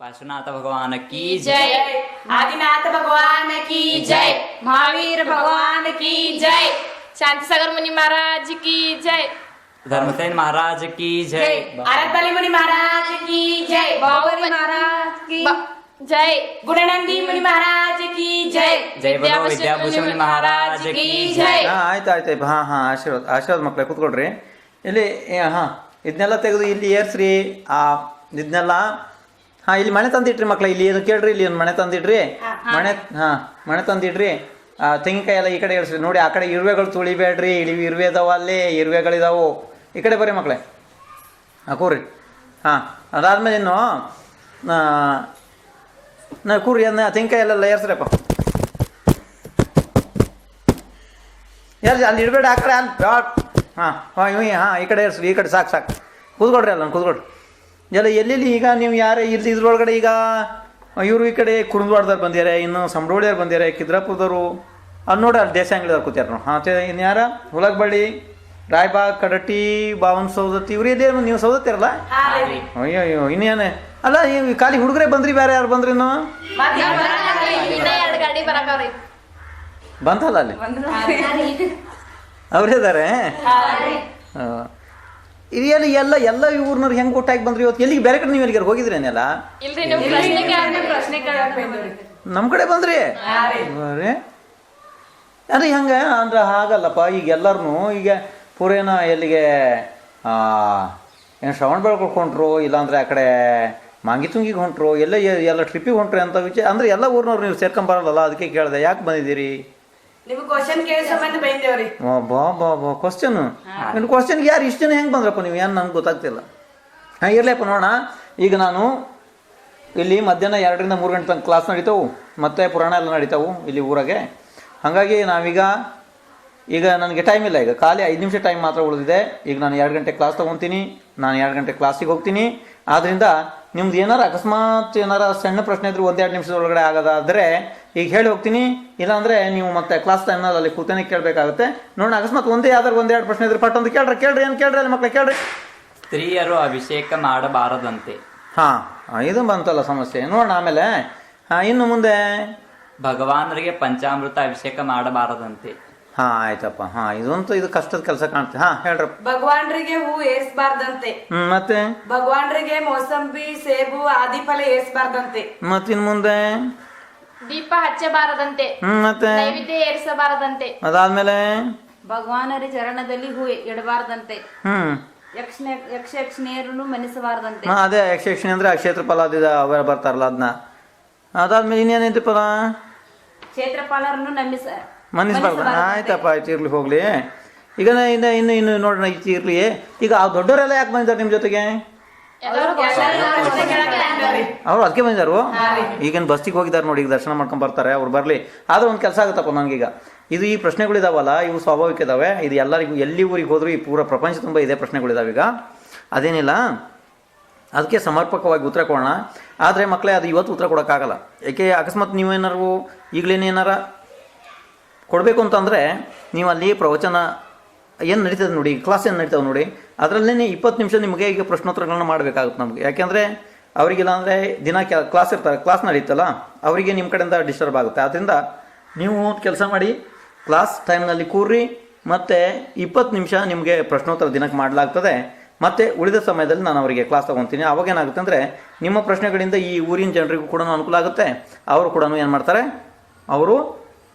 पार्श्वनाथ भगवान की जय आदिनाथ भगवान की जय महावीर भगवान की जय शांतिसागर मुनि महाराज की जय धर्मसेन महाराज की जय आरतली मुनि महाराज की जय बाहुबली महाराज की जय गुणनंदी मुनि महाराज की जय जय बोलो विद्याभूषण मुनि महाराज की जय ಹಾಂ ಆಯ್ತು ಆಯ್ತು ಆಯ್ತು ಹಾಂ ಹಾಂ ಆಶೀರ್ವಾದ ಆಶೀರ್ವಾದ ಮಕ್ಕಳೇ ಕೂತ್ಕೊಳ್ರಿ ಇಲ್ಲಿ ಹಾಂ ಇದನ್ನೆಲ್ಲ ತೆಗೆದು ಇಲ್ಲಿ ಏರ್ಸ್ರಿ ಆ ಇದನ್ನೆಲ್ಲ ಹಾಂ ಇಲ್ಲಿ ಮನೆ ತಂದಿಟ್ರಿ ಮಕ್ಕಳ ಇಲ್ಲಿ ಏನು ಕೇಳ್ರಿ ಇಲ್ಲಿ ಒಂದು ಮನೆ ತಂದಿಡ್ರಿ ಮನೆ ಹಾಂ. ಮನೆ ತಂದಿಡ್ರಿ ತೆಂಗಿನಕಾಯಿ ಎಲ್ಲ ಈ ಕಡೆ ಇಳಿಸ್ರಿ. ನೋಡಿ ಆ ಕಡೆ ಇರುವೆಗಳು ತುಳಿಬೇಡ್ರಿ. ಇಲ್ಲಿ ಇರುವೆ ಇದಾವ ಅಲ್ಲಿ ಇರುವೆಗಳಿದಾವು. ಈ ಕಡೆ ಬರ್ರಿ ಮಕ್ಳೆ. ಹಾಂ ಕೂರಿ ಹಾಂ ಅದಾದ್ಮೇಲೆ ಇನ್ನು ನಾ ಕೂರಿ ಅದನ್ನ ತೆಂಗಿನಕಾಯಿ ಎಲ್ಲ ಏರ್ಸ್ರಪ್ಪ ಏರ್ಸಿ ಅಲ್ಲಿ ಇಡಬೇಡ ಆ ಕಡೆ ಅಲ್ಲಿ. ಹಾಂ ಹಾಂ ಇವ್ ಹಾಂ ಈ ಕಡೆ ಏರ್ಸ್ರಿ ಈ ಕಡೆ ಸಾಕು ಸಾಕು. ಕೂತ್ಕೊಡ್ರಿ ಅಲ್ಲ ಕೂತ್ಕೊಳ್ರಿ. ಎಲ್ಲ ಎಲ್ಲೆಲ್ಲಿ ಈಗ ನೀವು ಯಾರೇ ಇರ್ತಿ ಇದ್ರೊಳಗಡೆ ಈಗ ಇವರು ಈ ಕಡೆ ಕುರುಂದ್ವಾಡ್ದವ್ರು ಬಂದಿದ್ದಾರೆ ಇನ್ನು ಸಂಬ್ರೋಳಿಯವ್ರು ಬಂದಿದ್ದಾರೆ ಕಿದ್ರಾಪುರದವರು. ಅಲ್ಲಿ ನೋಡಿ ಅಲ್ಲಿ ದೇಸಾಂಗ್ಳಿದವ್ರು ಕೂತ್ಯಾರ ನೋಡಿ ಹಾಂ ಇನ್ನು ಯಾರ? ಹುಲಗಬಳ್ಳಿ ರಾಯ್ಬಾಗ್ ಕಡಟಿ ಬಾವನ್ ಸೌದತ್ತಿ ಇವ್ರು ಇದೇ ನೀವು ಸೌದತ್ತಿರಲ್ಲ ಅಯ್ಯೋ ಅಯ್ಯೋ ಇನ್ನೇನೆ ಅಲ್ಲ ಈ ಖಾಲಿ ಹುಡುಗರೇ ಬಂದ್ರಿ ಬೇರೆ ಯಾರು ಬಂದ್ರಿ ಬರಕವ್ರಿ ಬಂತಲ್ಲ ಅಲ್ಲಿ? ಅವ್ರಿದ್ದಾರೆ ಇದ್ದಾರೆ? ಇದೆಲ್ಲ ಎಲ್ಲ ಎಲ್ಲ ಇವ್ರನ್ನ ಹೆಂಗೆ ಒಟ್ಟಾಗಿ ಬಂದ್ರಿ ಇವತ್ತು? ಎಲ್ಲಿಗೆ ಬೇರೆ ಕಡೆ ನೀವು ಎಲ್ಲಿಗೆ ಹೋಗಿದ್ರೇನೆಲ್ಲ ನಮ್ಮ ಕಡೆ ಬಂದ್ರಿ? ಅದೇ ಹೆಂಗೆ ಅಂದ್ರೆ ಹಾಗಲ್ಲಪ್ಪ ಈಗ ಎಲ್ಲರೂ ಈಗ ಪೂರೇನ ಎಲ್ಲಿಗೆ ಏನು ಶ್ರವಣ ಬೆಳಗ್ಗೆ ಹೊಂಟ್ರು ಇಲ್ಲಾಂದ್ರೆ ಆ ಕಡೆ ಮಾಂಗಿ ತುಂಗಿಗೆ ಹೊಂಟ್ರು ಎಲ್ಲ ಎಲ್ಲ ಟ್ರಿಪ್ಪಿಗೆ ಹೊಂಟ್ರಿ ಅಂತ ವಿಚಾರ ಅಂದ್ರೆ ಎಲ್ಲ ಊರಿನವ್ರು ನೀವು ಸೇರ್ಕೊಂಬರಲ್ಲ ಅದಕ್ಕೆ ಕೇಳಿದೆ. ಯಾಕೆ ಬಂದಿದ್ದೀರಿ? ನಿಮ್ಗೆ ಕ್ವಶನ್ ಕೇಳಿ ಸಂಬಂಧ ಬೈಂದೇವ್ರಿ. ಬಾ ಬಾ ಬಾ ಬಾ ಕ್ವಶನ್ ಇನ್ನು ಕ್ವಶನ್ಗೆ ಯಾರು ಇಷ್ಟು ಜನ ಹೆಂಗೆ ಬಂದ್ರಪ್ಪ ನೀವು? ಏನು ನನಗೆ ಗೊತ್ತಾಗ್ತಿಲ್ಲ. ಹಾಂ ಇರಲಿಪ್ಪ ನೋಡೋಣ. ಈಗ ನಾನು ಇಲ್ಲಿ ಮಧ್ಯಾಹ್ನ ಎರಡರಿಂದ ಮೂರು ಗಂಟೆ ತನಕ ಕ್ಲಾಸ್ ನಡೀತಾವು. ಮತ್ತೆ ಪುರಾಣ ಎಲ್ಲ ನಡೀತಾವು ಇಲ್ಲಿ ಊರಾಗೆ. ಹಾಗಾಗಿ ನಾವೀಗ ಈಗ ನನಗೆ ಟೈಮ್ ಇಲ್ಲ ಈಗ. ಖಾಲಿ ಐದು ನಿಮಿಷ ಟೈಮ್ ಮಾತ್ರ ಉಳಿದಿದೆ. ಈಗ ನಾನು ಎರಡು ಗಂಟೆ ಕ್ಲಾಸ್ ತೊಗೊತೀನಿ. ನಾನು ಎರಡು ಗಂಟೆ ಕ್ಲಾಸಿಗೆ ಹೋಗ್ತೀನಿ. ಆದ್ದರಿಂದ ನಿಮ್ದು ಏನಾರು ಅಕಸ್ಮಾತ್ ಏನಾರ ಸಣ್ಣ ಪ್ರಶ್ನೆ ಇದ್ರೆ ಒಂದೆರಡು ನಿಮಿಷದ ಒಳಗಡೆ ಆಗೋದಾದರೆ ಈಗ ಹೇಳಿ ಹೋಗ್ತೀನಿ. ಇಲ್ಲಾಂದರೆ ನೀವು ಮತ್ತೆ ಕ್ಲಾಸ್ ಟೈಮ್ನಲ್ಲಿ ಅಲ್ಲಿ ಕೂತೇನೆ ಕೇಳಬೇಕಾಗುತ್ತೆ. ನೋಡೋಣ ಅಕಸ್ಮಾತ್ ಒಂದೇ ಯಾವ್ದಾರು ಒಂದೆರಡು ಪ್ರಶ್ನೆ ಇದ್ರೆ ಪಟ್ಟೊಂದು ಕೇಳ್ರಿ ಕೇಳ್ರಿ ಏನು ಕೇಳ್ರಿ ಅಲ್ಲಿ ಮಕ್ಳು ಕೇಳ್ರಿ. ಸ್ತ್ರೀಯರು ಅಭಿಷೇಕ ಮಾಡಬಾರದಂತೆ. ಹಾಂ ಇದು ಬಂತಲ್ಲ ಸಮಸ್ಯೆ. ನೋಡೋಣ ಆಮೇಲೆ ಹಾಂ ಇನ್ನು ಮುಂದೆ. ಭಗವಾನರಿಗೆ ಪಂಚಾಮೃತ ಅಭಿಷೇಕ ಮಾಡಬಾರದಂತೆ. ಹಾಂ ಆಯ್ತಪ್ಪ. ಹಾ ಇದಂತೂ ಇದು ಕಷ್ಟದ ಕೆಲಸ ಕಾಣ್ತ ಹಾ ಹೇಳ್ರಪ್ಪ. ಭಗವಾನ್ರಿಗೆ ಹೂ ಏರ್ಸ್ಬಾರ್ದಂತೆ. ಹ್ಮ್ ಮತ್ತೆ? ಭಗವಾನ್ರಿಗೆ ಮೋಸಂಬಿ ಸೇಬು ಆದಿಫಲ ಏರ್ಸ್ಬಾರ್ದಂತೆ. ಮತ್ತಿನ್ ಮುಂದೆ? ದೀಪ ಹಚ್ಚಬಾರದಂತೆ. ಹ್ಮ್ ಮತ್ತೆ? ನೈವೇದ್ಯ ಏರಿಸಬಾರದಂತೆ. ಅದಾದ್ಮೇಲೆ? ಭಗವಾನರ ಚರಣದಲ್ಲಿ ಹೂ ಇಡಬಾರ್ದಂತೆ. ಹ್ಮ್. ಯಕ್ಷ ಯಕ್ಷ ಯಕ್ಷಿಣಿಯರನ್ನು ಮನಿಸಬಾರ್ದಂತೆ. ಹಾಂ ಅದೇ ಯಕ್ಷಯಕ್ಷಿಣಿ ಅಂದ್ರೆ ಅಕ್ಷೇತ್ರ ಫಲಾದಿದ ಅವರ ಬರ್ತಾರಲ್ಲ ಅದನ್ನ ಅದಾದ್ಮೇಲೆ ಇನ್ನೇನೈತಿ ಪದ? ಕ್ಷೇತ್ರಪಾಲರನ್ನು ನಂಬಿಸ ಮನ್ನಿಸ್ಬಾರ್ದು ಆಯ್ತಪ್ಪ ಆಯ್ತು ಇರ್ಲಿ ಹೋಗ್ಲಿ. ಈಗ ಇನ್ನು ಇನ್ನು ಇನ್ನು ನೋಡೋಣ ಈಚೆ ಇರ್ಲಿ. ಈಗ ಆ ದೊಡ್ಡವರೆಲ್ಲ ಯಾಕೆ ಬಂದಿದ್ದಾರೆ ನಿಮ್ಮ ಜೊತೆಗೆ? ಅವ್ರು ಅದಕ್ಕೆ ಬಂದಿದ್ದಾರು? ಈಗಿನ ಬಸ್ಸಿಗೆ ಹೋಗಿದ್ದಾರೆ ನೋಡಿ ಈಗ ದರ್ಶನ ಮಾಡ್ಕೊಂಡು ಬರ್ತಾರೆ ಅವ್ರು ಬರಲಿ. ಆದ್ರೆ ಒಂದು ಕೆಲಸ ಆಗುತ್ತಪ್ಪ ನನಗೀಗ ಇದು ಈ ಪ್ರಶ್ನೆಗಳಿದಾವಲ್ಲ ಇವು ಸ್ವಾಭಾವಿಕ ಇದಾವೆ. ಇದು ಎಲ್ಲರಿಗೂ ಎಲ್ಲಿ ಊರಿಗೆ ಹೋದರೂ ಈ ಪೂರ ಪ್ರಪಂಚ ತುಂಬ ಇದೇ ಪ್ರಶ್ನೆಗಳಿದಾವೆ ಈಗ. ಅದೇನಿಲ್ಲ? ಅದಕ್ಕೆ ಸಮರ್ಪಕವಾಗಿ ಉತ್ತರ ಕೊಡೋಣ. ಆದರೆ ಮಕ್ಕಳೇ ಅದು ಇವತ್ತು ಉತ್ತರ ಕೊಡೋಕ್ಕಾಗಲ್ಲ. ಯಾಕೆ ಅಕಸ್ಮಾತ್ ನೀವೇನಾರು ಈಗಲೇನೇನಾರ ಕೊಡಬೇಕು ಅಂತಂದರೆ ನೀವು ಅಲ್ಲಿ ಪ್ರವಚನ ಏನು ನಡೀತದೆ ನೋಡಿ ಕ್ಲಾಸ್ ಏನು ನಡೀತಾವೆ ನೋಡಿ ಅದರಲ್ಲೇ ಇಪ್ಪತ್ತು ನಿಮಿಷ ನಿಮಗೆ ಈಗ ಪ್ರಶ್ನೋತ್ತರಗಳನ್ನ ಮಾಡಬೇಕಾಗುತ್ತೆ ನಮಗೆ. ಯಾಕೆಂದರೆ ಅವರಿಗಿಲ್ಲ ಅಂದರೆ ದಿನ ಕ್ಲಾಸ್ ಇರ್ತಾರೆ ಕ್ಲಾಸ್ ನಡೀತಲ್ಲ, ಅವರಿಗೆ ನಿಮ್ಮ ಕಡೆಯಿಂದ ಡಿಸ್ಟರ್ಬ್ ಆಗುತ್ತೆ. ಆದ್ದರಿಂದ ನೀವು ಕೆಲಸ ಮಾಡಿ ಕ್ಲಾಸ್ ಟೈಮ್ನಲ್ಲಿ ಕೂರ್ರಿ, ಮತ್ತು ಇಪ್ಪತ್ತು ನಿಮಿಷ ನಿಮಗೆ ಪ್ರಶ್ನೋತ್ತರ ದಿನಕ್ಕೆ ಮಾಡಲಾಗ್ತದೆ. ಮತ್ತು ಉಳಿದ ಸಮಯದಲ್ಲಿ ನಾನು ಅವರಿಗೆ ಕ್ಲಾಸ್ ತೊಗೊತೀನಿ. ಅವಾಗ ಏನಾಗುತ್ತೆ ಅಂದರೆ, ನಿಮ್ಮ ಪ್ರಶ್ನೆಗಳಿಂದ ಈ ಊರಿನ ಜನರಿಗೂ ಕೂಡ ಅನುಕೂಲ ಆಗುತ್ತೆ. ಅವರು ಕೂಡ ಏನು ಮಾಡ್ತಾರೆ? ಅವರು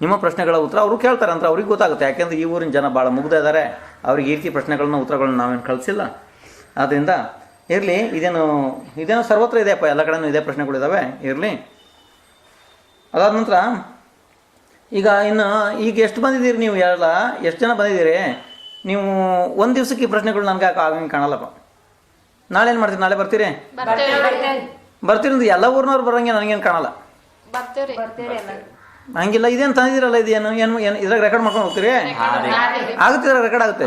ನಿಮ್ಮ ಪ್ರಶ್ನೆಗಳ ಉತ್ತರ ಅವರು ಕೇಳ್ತಾರೆ ಅಂದ್ರೆ ಅವ್ರಿಗೆ ಗೊತ್ತಾಗುತ್ತೆ. ಯಾಕೆಂದ್ರೆ ಈ ಊರಿನ ಜನ ಭಾಳ ಮುಗ್ದ ಇದ್ದಾರೆ ಅವ್ರಿಗೆ ಈ ರೀತಿ ಪ್ರಶ್ನೆಗಳನ್ನ ಉತ್ತರಗಳನ್ನ ನಾವೇನು ಕಳಿಸಿಲ್ಲ. ಆದ್ದರಿಂದ ಇರಲಿ ಇದೇನು ಇದೇನು ಸರ್ವತ್ರ ಇದೆಯಪ್ಪ ಎಲ್ಲ ಕಡೆನೂ ಇದೇ ಪ್ರಶ್ನೆಗಳಿದ್ದಾವೆ ಇರಲಿ. ಅದಾದ ನಂತರ ಈಗ ಇನ್ನು ಈಗ ಎಷ್ಟು ಬಂದಿದ್ದೀರಿ ನೀವು ಎಲ್ಲ ಎಷ್ಟು ಜನ ಬಂದಿದ್ದೀರಿ? ನೀವು ಒಂದು ದಿವಸಕ್ಕೆ ಈ ಪ್ರಶ್ನೆಗಳು ನನಗೆ ಆಗಂಗೆ ಕಾಣಲ್ಲಪ್ಪ. ನಾಳೆ ಏನು ಮಾಡ್ತೀರಿ? ನಾಳೆ ಬರ್ತೀರಿ? ಬರ್ತೀರಿ ಅಂದ್ರೆ ಎಲ್ಲ ಊರಿನವ್ರು ಬರೋಂಗೆ ನನಗೇನು ಕಾಣಲ್ಲ. ಹಂಗಿಲ್ಲ ಇದೇನು ತಂದಿದ್ದೀರಲ್ಲ ಇದೇನು? ಏನು ಏನು ಇದ್ರಾಗ ರೆಕಾರ್ಡ್ ಮಾಡ್ಕೊಂಡು ಹೋಗ್ತೀರಿ? ಆಗುತ್ತೆ ಇದ್ರಾಗ ರೆಕಾರ್ಡ್ ಆಗುತ್ತೆ?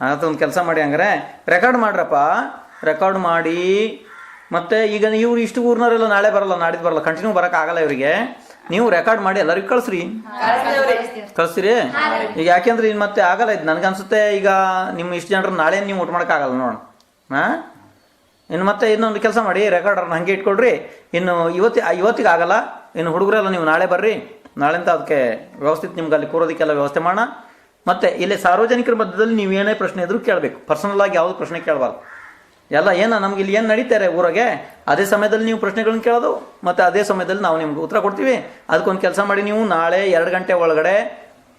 ಆಗುತ್ತೆ ಒಂದು ಕೆಲಸ ಮಾಡಿ ಹಂಗಾರೆ ರೆಕಾರ್ಡ್ ಮಾಡ್ರಪ್ಪ. ರೆಕಾರ್ಡ್ ಮಾಡಿ ಮತ್ತೆ ಈಗ ಇವ್ರು ಇಷ್ಟು ಊರ್ನವರೆಲ್ಲ ನಾಳೆ ಬರಲ್ಲ ನಾಡಿದ್ದು ಬರಲ್ಲ ಕಂಟಿನ್ಯೂ ಬರೋಕ್ಕಾಗಲ್ಲ ಇವರಿಗೆ. ನೀವು ರೆಕಾರ್ಡ್ ಮಾಡಿ ಎಲ್ಲರಿಗೂ ಕಳಿಸ್ರಿ. ಕಳಿಸ್ತೀರಿ? ಈಗ ಯಾಕೆಂದ್ರೆ ಇನ್ನು ಮತ್ತೆ ಆಗಲ್ಲ ಇದು. ನನಗನ್ಸುತ್ತೆ ಈಗ ನಿಮ್ಮ ಇಷ್ಟು ಜನರು ನಾಳೆ ನೀವು ಊಟ ಮಾಡೋಕ್ಕಾಗಲ್ಲ ನೋಡೋಣ. ಹಾಂ? ಇನ್ನು ಮತ್ತೆ ಇನ್ನೊಂದು ಕೆಲಸ ಮಾಡಿ ರೆಕಾರ್ಡರ್ನ ಹಂಗೆ ಇಟ್ಕೊಳ್ರಿ. ಇನ್ನು ಇವತ್ತಿ ಇವತ್ತಿಗೆ ಆಗಲ್ಲ. ಇನ್ನು ಹುಡುಗರೆಲ್ಲ ನೀವು ನಾಳೆ ಬರ್ರಿ. ನಾಳೆ ಅಂತ ಅದಕ್ಕೆ ವ್ಯವಸ್ಥಿತ ನಿಮ್ಗೆ ಅಲ್ಲಿ ಕೂರೋದಕ್ಕೆಲ್ಲ ವ್ಯವಸ್ಥೆ ಮಾಡೋಣ. ಮತ್ತೆ ಇಲ್ಲಿ ಸಾರ್ವಜನಿಕರ ಮಧ್ಯದಲ್ಲಿ ನೀವು ಏನೇ ಪ್ರಶ್ನೆ ಇದ್ರೂ ಕೇಳಬೇಕು. ಪರ್ಸನಲ್ ಆಗಿ ಯಾವುದು ಪ್ರಶ್ನೆ ಕೇಳಬಾರ್ದು. ಎಲ್ಲ ಏನು ನಮ್ಗೆ ಇಲ್ಲಿ ಏನು ನಡೀತಾರೆ ಊರಾಗೆ ಅದೇ ಸಮಯದಲ್ಲಿ ನೀವು ಪ್ರಶ್ನೆಗಳನ್ನ ಕೇಳೋದು ಮತ್ತು ಅದೇ ಸಮಯದಲ್ಲಿ ನಾವು ನಿಮ್ಗೆ ಉತ್ತರ ಕೊಡ್ತೀವಿ. ಅದಕ್ಕೊಂದು ಕೆಲಸ ಮಾಡಿ ನೀವು ನಾಳೆ ಎರಡು ಗಂಟೆ ಒಳಗಡೆ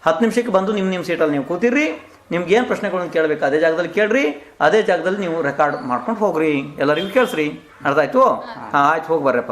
ಹತ್ತು ನಿಮಿಷಕ್ಕೆ ಬಂದು ನಿಮ್ಮ ನಿಮ್ಮ ಸೀಟಲ್ಲಿ ನೀವು ಕೂತಿರ್ರಿ. ನಿಮ್ಗೆ ಏನು ಪ್ರಶ್ನೆಗಳನ್ನ ಕೇಳಬೇಕು ಅದೇ ಜಾಗದಲ್ಲಿ ಕೇಳ್ರಿ. ಅದೇ ಜಾಗದಲ್ಲಿ ನೀವು ರೆಕಾರ್ಡ್ ಮಾಡ್ಕೊಂಡು ಹೋಗ್ರಿ. ಎಲ್ಲರಿಗೂ ಕೇಳಿಸ್ರಿ. ಅರ್ಥ ಆಯಿತು? ಹಾಂ ಆಯ್ತು ಹೋಗಿ ಬರ್ರಪ್ಪ.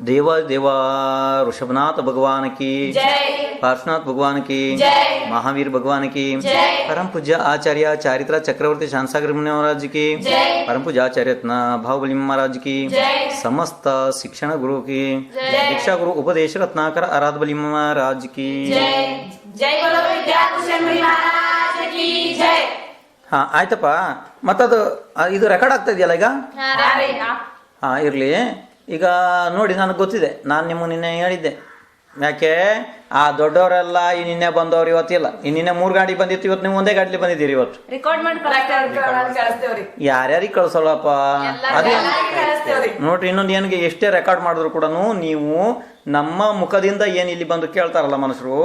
देवा देवा ऋषभनाथ भगवान की जय पार्श्वनाथ भगवान की जय महावीर भगवान की जय परम पूज्य आचार्य चारित्रा चक्रवर्ती शांसागर मुनि महाराज की जय परम पूज्य आचार्य रत्न भावबली महाराज की जय समस्त शिक्षण गुरु की जय। दीक्षा गुरु उपदेश रत्नाकर आराध बली महाराज की जय जय बोलो विद्याभूषण मुनि महाराज की जय ಹಾ ಆಯ್ತಪ್ಪ ಮತ್ತದು ಆ, ಇದು ರೆಕಾರ್ಡ್ ಆಗ್ತಾ ಇದೆಯಲ್ಲ ಈಗ ಹಾ ಇರಲಿ ಈಗ ನೋಡಿ ನನಗೆ ಗೊತ್ತಿದೆ ನಾನು ನಿಮಗೆ ನಿನ್ನೆ ಹೇಳಿದ್ದೆ. ಯಾಕೆ? ಆ ದೊಡ್ಡವರೆಲ್ಲ ಈ ನಿನ್ನೆ ಬಂದವ್ರು ಇವತ್ತಿಲ್ಲ ಈ ನಿನ್ನೆ ಮೂರು ಗಾಡಿ ಬಂದಿತ್ತು ಇವತ್ತು ನೀವು ಒಂದೇ ಗಾಡಿಲಿ ಬಂದಿದ್ದೀರಿ ಇವತ್ತು. ಯಾರ್ಯಾರಿಗೆ ಕಳ್ಸೋಳಪ್ಪ ಅದೇ ನೋಡ್ರಿ ಇನ್ನೊಂದು ಏನಿಗೆ ಎಷ್ಟೇ ರೆಕಾರ್ಡ್ ಮಾಡಿದ್ರು ಕೂಡ ನೀವು ನಮ್ಮ ಮುಖದಿಂದ ಏನು ಇಲ್ಲಿ ಬಂದು ಕೇಳ್ತಾರಲ್ಲ ಮನುಷ್ಯರು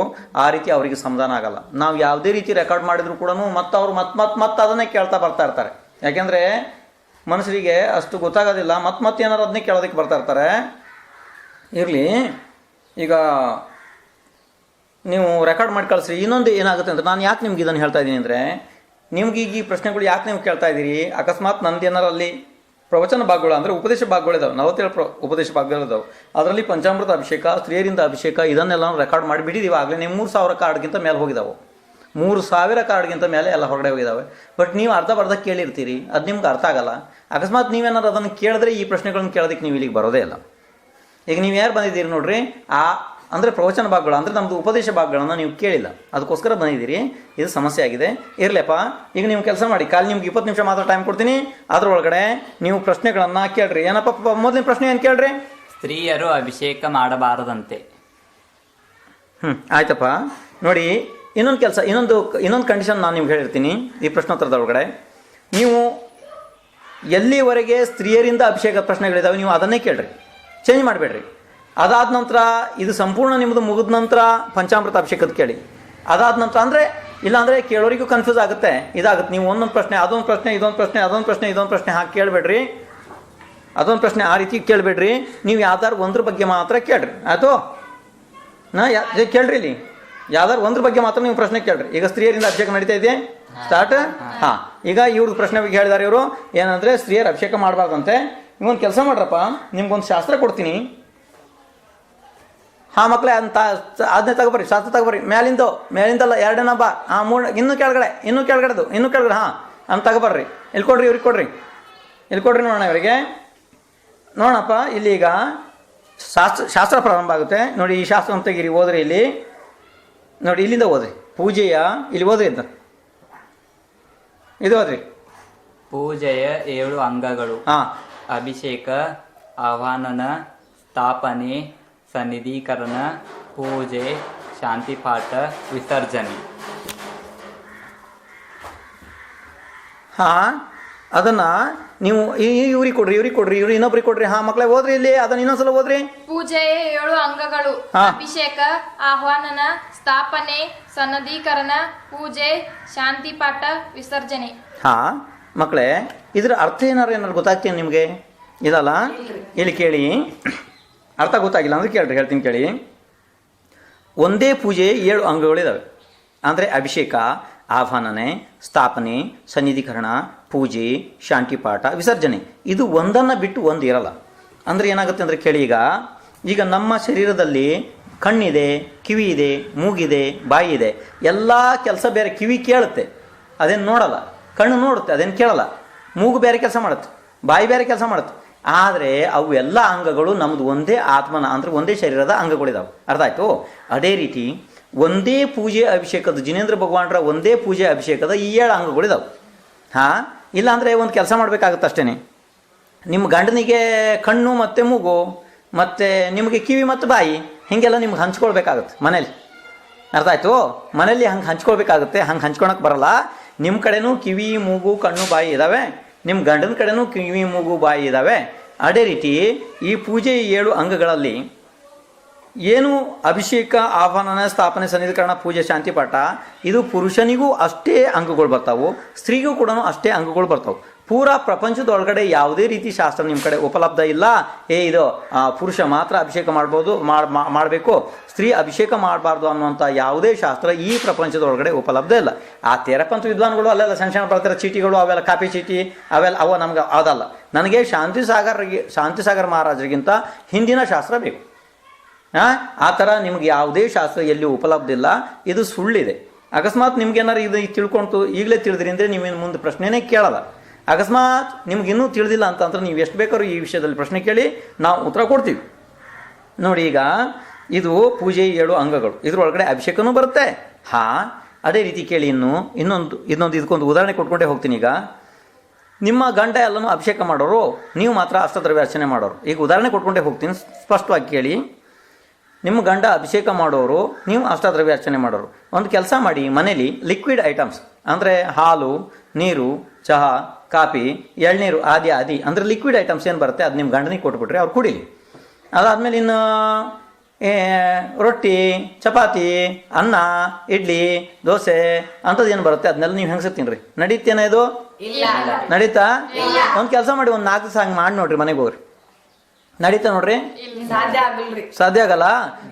ಆ ರೀತಿ ಅವರಿಗೆ ಸಮಾಧಾನ ಆಗಲ್ಲ. ನಾವು ಯಾವುದೇ ರೀತಿ ರೆಕಾರ್ಡ್ ಮಾಡಿದ್ರು ಕೂಡ ಮತ್ತೆ ಅವ್ರು ಮತ್ತೆ ಮತ್ತೆ ಮತ್ತೆ ಅದನ್ನೇ ಕೇಳ್ತಾ ಬರ್ತಾ ಇರ್ತಾರೆ. ಯಾಕೆಂದ್ರೆ ಮನುಷ್ಯರಿಗೆ ಅಷ್ಟು ಗೊತ್ತಾಗೋದಿಲ್ಲ. ಮತ್ತೆ ಮತ್ತೆ ಏನಾರು ಅದನ್ನೇ ಕೇಳೋದಕ್ಕೆ ಬರ್ತಾ ಇರ್ತಾರೆ. ಇರಲಿ. ಈಗ ನೀವು ರೆಕಾರ್ಡ್ ಮಾಡಿ ಕಳಿಸ್ರಿ. ಇನ್ನೊಂದು ಏನಾಗುತ್ತೆ ಅಂದರೆ ನಾನು ಯಾಕೆ ನಿಮ್ಗೆ ಇದನ್ನು ಹೇಳ್ತಾ ಇದ್ದೀನಿ ಅಂದರೆ, ನಿಮ್ಗೆ ಈಗ ಈ ಪ್ರಶ್ನೆಗಳು ಯಾಕೆ ನೀವು ಕೇಳ್ತಾ ಇದ್ದೀರಿ? ಅಕಸ್ಮಾತ್ ನಂದು ಏನಾರು ಅಲ್ಲಿ ಪ್ರವಚನ ಭಾಗಗಳು ಅಂದರೆ ಉಪದೇಶ ಭಾಗಗಳಿದಾವೆ ನಲವತ್ತೇಳು ಪ್ರ ಉಪದೇಶ ಭಾಗಗಳಿದಾವೆ ಅದರಲ್ಲಿ ಪಂಚಾಮೃತ ಅಭಿಷೇಕ, ಸ್ತ್ರೀಯರಿಂದ ಅಭಿಷೇಕ, ಇದನ್ನೆಲ್ಲ ರೆಕಾರ್ಡ್ ಮಾಡಿಬಿಟ್ಟಿದ್ದೀವಿ ಆಗಲೇ ನೀವು ಮೂರು ಸಾವಿರ ಕಾರ್ಡ್ಗಿಂತ ಮೇಲೆ ಹೋಗಿದಾವೆ. ಮೂರು ಸಾವಿರ ಕಾರ್ಡ್ಗಿಂತ ಮೇಲೆ ಎಲ್ಲ ಹೊರಗಡೆ ಹೋಗಿದಾವೆ. ಬಟ್ ನೀವು ಅರ್ಧ ಬರ್ಧ ಕೇಳಿರ್ತೀರಿ ಅದು ನಿಮ್ಗೆ ಅರ್ಥ ಆಗಲ್ಲ. ಅಕಸ್ಮಾತ್ ನೀವೇನಾದ್ರು ಅದನ್ನು ಕೇಳಿದ್ರೆ ಈ ಪ್ರಶ್ನೆಗಳನ್ನು ಕೇಳೋದಕ್ಕೆ ನೀವು ಇಲ್ಲಿಗೆ ಬರೋದೇ ಇಲ್ಲ. ಈಗ ನೀವು ಯಾರು ಬಂದಿದ್ದೀರಿ ನೋಡ್ರಿ ಆ ಅಂದರೆ ಪ್ರವಚನ ಭಾಗಗಳು ಅಂದರೆ ನಮ್ಮದು ಉಪದೇಶ ಭಾಗಗಳನ್ನು ನೀವು ಕೇಳಿಲ್ಲ. ಅದಕ್ಕೋಸ್ಕರ ಬಂದಿದ್ದೀರಿ. ಇದು ಸಮಸ್ಯೆ ಆಗಿದೆ. ಇರಲಿಪ್ಪ ಈಗ ನೀವು ಕೆಲಸ ಮಾಡಿ ಕಾಲು ನಿಮ್ಗೆ ಇಪ್ಪತ್ತು ನಿಮಿಷ ಮಾತ್ರ ಟೈಮ್ ಕೊಡ್ತೀನಿ. ಅದರೊಳಗಡೆ ನೀವು ಪ್ರಶ್ನೆಗಳನ್ನು ಕೇಳ್ರಿ. ಏನಪ್ಪ ಮೊದಲಿನ ಪ್ರಶ್ನೆ ಏನು ಕೇಳ್ರಿ? ಸ್ತ್ರೀಯರು ಅಭಿಷೇಕ ಮಾಡಬಾರದಂತೆ. ಹ್ಞೂ ಆಯ್ತಪ್ಪ. ನೋಡಿ ಇನ್ನೊಂದು ಕೆಲಸ, ಇನ್ನೊಂದು ಇನ್ನೊಂದು ಕಂಡೀಷನ್ ನಾನು ನಿಮ್ಗೆ ಹೇಳಿರ್ತೀನಿ ಈ ಪ್ರಶ್ನೋತ್ತರದೊಳಗಡೆ ನೀವು ಎಲ್ಲಿವರೆಗೆ ಸ್ತ್ರೀಯರಿಂದ ಅಭಿಷೇಕ ಪ್ರಶ್ನೆಗಳಿದಾವೆ ನೀವು ಅದನ್ನೇ ಕೇಳ್ರಿ. ಚೇಂಜ್ ಮಾಡಬೇಡ್ರಿ. ಅದಾದ ನಂತರ ಇದು ಸಂಪೂರ್ಣ ನಿಮ್ಮದು ಮುಗಿದ ನಂತರ ಪಂಚಾಮೃತ ಅಭಿಷೇಕದ ಕೇಳಿ. ಅದಾದ ನಂತರ ಅಂದರೆ, ಇಲ್ಲಾಂದರೆ ಕೇಳೋರಿಗೂ ಕನ್ಫ್ಯೂಸ್ ಆಗುತ್ತೆ. ಇದಾಗುತ್ತೆ, ನೀವು ಒಂದೊಂದು ಪ್ರಶ್ನೆ, ಅದೊಂದು ಪ್ರಶ್ನೆ, ಇದೊಂದು ಪ್ರಶ್ನೆ, ಅದೊಂದು ಪ್ರಶ್ನೆ, ಇದೊಂದು ಪ್ರಶ್ನೆ ಹಾಕಿ ಕೇಳಬೇಡ್ರಿ. ಅದೊಂದು ಪ್ರಶ್ನೆ ಆ ರೀತಿ ಕೇಳಬೇಡ್ರಿ. ನೀವು ಯಾವ್ದಾದ್ರು ಒಂದ್ರ ಬಗ್ಗೆ ಮಾತ್ರ ಕೇಳ್ರಿ. ಆಯಿತು? ನಾ ಯಾ ಕೇಳ್ರಿ ಇಲ್ಲಿ. ಯಾವ್ದಾರು ಒಂದ್ರ ಬಗ್ಗೆ ಮಾತ್ರ ನೀವು ಪ್ರಶ್ನೆ ಕೇಳ್ರಿ. ಈಗ ಸ್ತ್ರೀಯರಿಂದ ಅಭಿಷೇಕ ನಡೀತಾ ಇದೆ. ಸ್ಟಾರ್ಟ್ ಹಾ. ಈಗ ಇವ್ರು ಪ್ರಶ್ನೆ ಬಗ್ಗೆ ಹೇಳಿದಾರೆ ಇವರು. ಏನಂದ್ರೆ ಸ್ತ್ರೀಯರ ಅಭಿಷೇಕ ಮಾಡಬಾರ್ದಂತೆ. ನೀವೊಂದು ಕೆಲಸ ಮಾಡ್ರಪ್ಪ. ನಿಮ್ಗೊಂದು ಶಾಸ್ತ್ರ ಕೊಡ್ತೀನಿ. ಹಾ ಮಕ್ಕಳೇ ಅಂತ ಅದನ್ನೇ ತಗೋಬರಿ ಶಾಸ್ತ್ರ ತಗೋಬರ್ರಿ. ಮೇಲಿಂದ, ಮೇಲಿಂದಲ್ಲ, ಎರಡನೇ ಬಾ ಆ ಮೂರು, ಇನ್ನೂ ಕೆಳಗಡೆ, ಇನ್ನೂ ಕೆಳಗಡೆದು, ಇನ್ನೂ ಕೆಳಗಡೆ, ಹಾ. ಅಂತ ತಗೋಬರ್ರಿ. ಇಲ್ಲಿ ಕೊಡ್ರಿ, ಇವ್ರಿಗೆ ಕೊಡ್ರಿ. ಇಲ್ಲಿ ಕೊಡ್ರಿ ನೋಡೋಣ ಇವರಿಗೆ. ನೋಡಪ್ಪ ಇಲ್ಲಿ ಈಗ ಶಾಸ್ತ್ರ ಶಾಸ್ತ್ರ ಪ್ರಾರಂಭ ಆಗುತ್ತೆ. ನೋಡಿ, ಈ ಶಾಸ್ತ್ರ ತೆಗೀರಿ ಹೋದ್ರೆ ಇಲ್ಲಿ. ನೋಡಿ ಇಲ್ಲಿಂದ ಓದ್ರಿ ಪೂಜೆಯ ಇಲ್ಲಿ ಓದ್ರಿ ಅಂತ. ಇದು ಓದ್ರಿ ಪೂಜೆಯ ಏಳು ಅಂಗಗಳು. ಹಾ. ಅಭಿಷೇಕ ಆಹ್ವಾನನ ಸ್ಥಾಪನೆ ಸನ್ನಿಧೀಕರಣ ಪೂಜೆ ಶಾಂತಿ ಪಾಠ ವಿಸರ್ಜನೆ. ಹಾ. ಅದನ್ನ ನೀವು ಇವ್ರಿಗೆ ಕೊಡ್ರಿ ಇವ್ರಿಗೆ ಕೊಡ್ರಿ ಇವ್ರು ಇನ್ನೊಬ್ರಿಗೆ ಕೊಡ್ರಿ. ಹಾ ಮಕ್ಳೇ ಹೋದ್ರಿ ಇಲ್ಲಿ ಅದನ್ನ ಇನ್ನೊಂದ್ಸಲ ಓದ್ರಿ ಪೂಜೆ ಏಳು ಅಂಗಗಳು. ಅಭಿಷೇಕ ಆಹ್ವಾನನ ಸ್ಥಾಪನೆ ಸನ್ನದೀಕರಣ ಪೂಜೆ ಶಾಂತಿ ಪಾಠ ವಿಸರ್ಜನೆ. ಹಾ ಮಕ್ಕಳೇ ಇದ್ರ ಅರ್ಥ ಏನಾರು ಏನಾರು ಗೊತ್ತಾಗ್ತೀನಿ ನಿಮಗೆ? ಇದಲ್ಲ? ಇಲ್ಲಿ ಕೇಳಿ. ಅರ್ಥ ಗೊತ್ತಾಗಿಲ್ಲ ಅಂದ್ರೆ ಕೇಳ್ರಿ ಹೇಳ್ತೀನಿ ಕೇಳಿ. ಒಂದೇ ಪೂಜೆ ಏಳು ಅಂಗಗಳಿದಾವೆ ಅಂದರೆ ಅಭಿಷೇಕ ಆಹ್ವಾನನೆ, ಸ್ಥಾಪನೆ, ಸನ್ನಿಧಿಕರಣ, ಪೂಜೆ, ಶಾಂತಿಪಾಠ, ವಿಸರ್ಜನೆ. ಇದು ಒಂದನ್ನು ಬಿಟ್ಟು ಒಂದು ಇರಲ್ಲ. ಅಂದರೆ ಏನಾಗುತ್ತೆ ಅಂದರೆ ಕೇಳಿ ಈಗ ಈಗ ನಮ್ಮ ಶರೀರದಲ್ಲಿ ಕಣ್ಣಿದೆ, ಕಿವಿ ಇದೆ, ಮೂಗಿದೆ, ಬಾಯಿ ಇದೆ. ಎಲ್ಲ ಕೆಲಸ ಬೇರೆ ಕಿವಿ ಕೇಳುತ್ತೆ. ಅದೇನು ನೋಡಲ್ಲ. ಕಣ್ಣು ನೋಡುತ್ತೆ, ಅದೇನು ಕೇಳಲ್ಲ. ಮೂಗು ಬೇರೆ ಕೆಲಸ ಮಾಡುತ್ತೆ. ಬಾಯಿ ಬೇರೆ ಕೆಲಸ ಮಾಡುತ್ತೆ. ಆದರೆ ಅವು ಎಲ್ಲ ಅಂಗಗಳು ನಮ್ಮದು ಒಂದೇ ಆತ್ಮನ, ಅಂದ್ರೆ ಒಂದೇ ಶರೀರದ ಅಂಗಗಳಿದಾವೆ. ಅರ್ಥ ಆಯಿತು? ಅದೇ ರೀತಿ ಒಂದೇ ಪೂಜೆ ಅಭಿಷೇಕದ ಜಿನೇಂದ್ರ ಭಗವಾನರ ಒಂದೇ ಪೂಜೆ ಅಭಿಷೇಕದ ಈ ಏಳು ಅಂಗಗಳಿದಾವೆ ಹಾಂ? ಇಲ್ಲಾಂದರೆ ಒಂದು ಕೆಲಸ ಮಾಡಬೇಕಾಗುತ್ತೆ ಅಷ್ಟೇ ನಿಮ್ಮ ಗಂಡನಿಗೆ ಕಣ್ಣು ಮತ್ತು ಮೂಗು, ಮತ್ತು ನಿಮಗೆ ಕಿವಿ ಮತ್ತು ಬಾಯಿ, ಹೀಗೆಲ್ಲ ನಿಮ್ಗೆ ಹಂಚ್ಕೊಳ್ಬೇಕಾಗತ್ತೆ ಮನೇಲಿ. ಅರ್ಥ ಆಯಿತು? ಮನೇಲಿ ಹಂಗೆ ಹಂಚ್ಕೊಳ್ಬೇಕಾಗುತ್ತೆ, ಹಂಗೆ ಹಂಚ್ಕೊಳಕ್ಕೆ ಬರಲ್ಲ. ನಿಮ್ಮ ಕಡೆನೂ ಕಿವಿ, ಮೂಗು, ಕಣ್ಣು, ಬಾಯಿ ಇದ್ದಾವೆ ನಿಮ್ಮ ಗಂಡನ ಕಡೆನೂ ಕಿವಿ, ಮೂಗು, ಬಾಯಿ ಇದ್ದಾವೆ ಅದೇ ರೀತಿ ಈ ಪೂಜೆ ಏಳು ಅಂಗಗಳಲ್ಲಿ ಏನು ಅಭಿಷೇಕ, ಆಹ್ವಾನನ, ಸ್ಥಾಪನೆ, ಸನ್ನಿಧಿಕರಣ, ಪೂಜೆ, ಶಾಂತಿ ಪಾಠ, ಇದು ಪುರುಷನಿಗೂ ಅಷ್ಟೇ ಅಂಗಗಳು ಬರ್ತಾವೆ, ಸ್ತ್ರೀಗೂ ಕೂಡ ಅಷ್ಟೇ ಅಂಗಗಳು ಬರ್ತಾವೆ. ಪೂರಾ ಪ್ರಪಂಚದೊಳಗಡೆ ಯಾವುದೇ ರೀತಿ ಶಾಸ್ತ್ರ ನಿಮ್ಮ ಕಡೆ ಉಪಲಬ್ಧ ಇಲ್ಲ. ಏ, ಇದು ಪುರುಷ ಮಾತ್ರ ಅಭಿಷೇಕ ಮಾಡ್ಬೋದು ಮಾಡಬೇಕು. ಸ್ತ್ರೀ ಅಭಿಷೇಕ ಮಾಡಬಾರ್ದು ಅನ್ನುವಂಥ ಯಾವುದೇ ಶಾಸ್ತ್ರ ಈ ಪ್ರಪಂಚದೊಳಗಡೆ ಉಪಲಬ್ಧ ಇಲ್ಲ. ಆ ತೆರಪಂಥ ವಿದ್ವಾನ್ಗಳು ಅಲ್ಲೆಲ್ಲ ಸಣ್ಣ ಸಣ್ಣ ಬರ್ತಾರೆ, ಚೀಟಿಗಳು, ಅವೆಲ್ಲ ಕಾಪಿ ಚೀಟಿ, ಅವೆಲ್ಲ, ಅವ ನಮ್ಗೆ ಅದಲ್ಲ. ನನಗೆ ಶಾಂತಿ ಸಾಗರ್ಗೆ ಶಾಂತಿ ಸಾಗರ್ ಮಹಾರಾಜರಿಗಿಂತ ಹಿಂದಿನ ಶಾಸ್ತ್ರ ಬೇಕು. ಆ? ಥರ ನಿಮ್ಗೆ ಯಾವುದೇ ಶಾಸ್ತ್ರ ಎಲ್ಲಿ ಉಪಲಬ್ಧ ಇಲ್ಲ. ಇದು ಸುಳ್ಳಿದೆ. ಅಕಸ್ಮಾತ್ ನಿಮ್ಗೆ ಏನಾರು ಇದು ತಿಳ್ಕೊಂತು, ಈಗಲೇ ತಿಳಿದ್ರಿ ಅಂದರೆ ನೀವೇನು ಮುಂದೆ ಪ್ರಶ್ನೆನೇ ಕೇಳಲ್ಲ. ಅಕಸ್ಮಾತ್ ನಿಮ್ಗೆ ಇನ್ನೂ ತಿಳಿದಿಲ್ಲ ಅಂತಂದ್ರೆ ನೀವು ಎಷ್ಟು ಬೇಕಾದ್ರೂ ಈ ವಿಷಯದಲ್ಲಿ ಪ್ರಶ್ನೆ ಕೇಳಿ ನಾವು ಉತ್ತರ ಕೊಡ್ತೀವಿ. ನೋಡಿ ಈಗ, ಇದು ಪೂಜೆ ಏಳು ಅಂಗಗಳು. ಇದ್ರೊಳಗಡೆ ಅಭಿಷೇಕನೂ ಬರುತ್ತೆ. ಹಾ, ಅದೇ ರೀತಿ ಕೇಳಿ ಇನ್ನು, ಇನ್ನೊಂದು ಇನ್ನೊಂದು ಇದಕ್ಕೊಂದು ಉದಾಹರಣೆ ಕೊಟ್ಕೊಂಡೇ ಹೋಗ್ತೀನಿ ಈಗ. ನಿಮ್ಮ ಗಂಡ ಎಲ್ಲನೂ ಅಭಿಷೇಕ ಮಾಡೋರು, ನೀವು ಮಾತ್ರ ಅಷ್ಟದ್ರವ್ಯ ಅರ್ಚನೆ ಮಾಡೋರು. ಈಗ ಉದಾಹರಣೆ ಕೊಟ್ಕೊಂಡೇ ಹೋಗ್ತೀನಿ, ಸ್ಪಷ್ಟವಾಗಿ ಕೇಳಿ. ನಿಮ್ಮ ಗಂಡ ಅಭಿಷೇಕ ಮಾಡೋರು ನೀವು ಅಷ್ಟದ್ರವ್ಯ ಅರ್ಚನೆ ಮಾಡೋರು. ಒಂದು ಕೆಲಸ ಮಾಡಿ ಮನೇಲಿ ಲಿಕ್ವಿಡ್ ಐಟಮ್ಸ್ ಅಂದರೆ ಹಾಲು ನೀರು ಚಹಾ ಕಾಫಿ ಎಳ್ನೀರು ಆದಿ ಆದಿ ಅಂದರೆ ಲಿಕ್ವಿಡ್ ಐಟಮ್ಸ್ ಏನು ಬರುತ್ತೆ ಅದು ನಿಮ್ಮ ಗಂಡನಿಗೆ ಕೊಟ್ಬಿಟ್ರೆ ಅವ್ರು ಕುಡೀಲಿ. ಅದಾದಮೇಲೆ ಇನ್ನು ರೊಟ್ಟಿ ಚಪಾತಿ ಅನ್ನ ಇಡ್ಲಿ ದೋಸೆ ಅಂಥದ್ದು ಏನು ಬರುತ್ತೆ ಅದನ್ನೆಲ್ಲ ನೀವು ಹೆಂಗಸ ತಿನ್ರಿ ನಡೀತೇನೆ ಇದು? ನಡೀತಾ? ಒಂದು ಕೆಲಸ ಮಾಡಿ ಒಂದು ನಾಲ್ಕು ದಿವಸ ಹಂಗೆ ಮಾಡಿ ನೋಡ್ರಿ ಮನೆಗೆ ಹೋಗ್ರಿ. ನಡೀತಾ ನೋಡ್ರಿ? ಸಾಧ್ಯ ಆಗಲ್ಲ?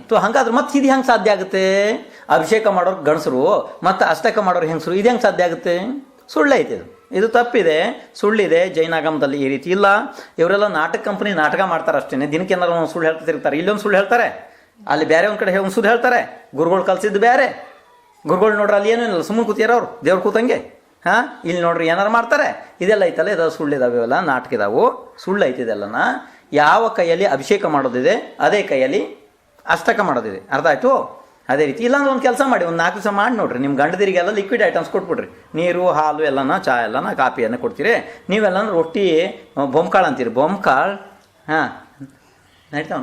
ತು ಹಂಗಾದ್ರೆ ಮತ್ತೆ ಇದು ಹೆಂಗೆ ಸಾಧ್ಯ ಆಗುತ್ತೆ? ಅಭಿಷೇಕ ಮಾಡೋರು ಗಣಸರು ಮತ್ತೆ ಅಷ್ಟಕ ಮಾಡೋರು ಹೆಂಗಸರು ಇದು ಹೆಂಗೆ ಸಾಧ್ಯ ಆಗುತ್ತೆ? ಸುಳ್ಳೈತೆ ಇದು. ಇದು ತಪ್ಪಿದೆ. ಸುಳ್ಳಿದೆ ಜೈನಾಗಮದಲ್ಲಿ ಈ ರೀತಿ ಇಲ್ಲ. ಇವರೆಲ್ಲ ನಾಟಕ ಕಂಪನಿ ನಾಟಕ ಮಾಡ್ತಾರೆ ಅಷ್ಟೇ ದಿನಕ್ಕೆ ಏನಾರ ಒಂದು ಸುಳ್ಳು ಹೇಳ್ತಿರ್ತಾರೆ ಇಲ್ಲೊಂದು ಸುಳ್ಳು ಹೇಳ್ತಾರೆ. ಅಲ್ಲಿ ಬೇರೆ ಒಂದು ಕಡೆ ಒಂದು ಸುಳ್ಳು ಹೇಳ್ತಾರೆ. ಗುರುಗಳು ಕಲ್ಸಿದ್ದು ಬೇರೆ ಗುರುಗಳು ನೋಡ್ರಿ ಅಲ್ಲಿ ಏನೂ ಇಲ್ಲ. ಸುಮ್ಮನೆ ಕೂತಿಯಾರ ಅವ್ರು. ದೇವ್ರು ಕೂತಂಗೆ. ಹಾಂ? ಇಲ್ಲಿ ನೋಡ್ರಿ ಏನಾರು ಮಾಡ್ತಾರೆ. ಇದೆಲ್ಲ ಐತಲ್ಲ ಇದು ಸುಳ್ಳು ಇದಾವೆ ಇವೆಲ್ಲ ನಾಟಕ ಇದಾವು. ಸುಳ್ಳು ಐತೆ ಇದೆಲ್ಲನ. ಯಾವ ಕೈಯಲ್ಲಿ ಅಭಿಷೇಕ ಮಾಡೋದಿದೆ ಅದೇ ಕೈಯಲ್ಲಿ ಅಷ್ಟಕ ಮಾಡೋದಿದೆ. ಅರ್ಥ ಆಯಿತು? ಅದೇ ರೀತಿ. ಇಲ್ಲಾಂದ್ರೆ ಒಂದು ಕೆಲಸ ಮಾಡಿ ಒಂದು ನಾಲ್ಕು ದಿವಸ ಮಾಡಿ ನೋಡ್ರಿ. ನಿಮ್ಮ ಗಂಡದಿರಿಗೆಲ್ಲ ಲಿಕ್ವಿಡ್ ಐಟಮ್ಸ್ ಕೊಟ್ಬಿಡ್ರಿ. ನೀರು ಹಾಲು ಎಲ್ಲನ ಚಾ ಎಲ್ಲನ ಕಾಫಿಯನ್ನು ಕೊಡ್ತೀರಿ. ನೀವೆಲ್ಲ ರೊಟ್ಟಿ ಬೊಮ್ಕಾಳು ಅಂತೀರಿ. ಬೊಮ್ಕಾಳು ಹಾಂ. ನಡೀತಾವ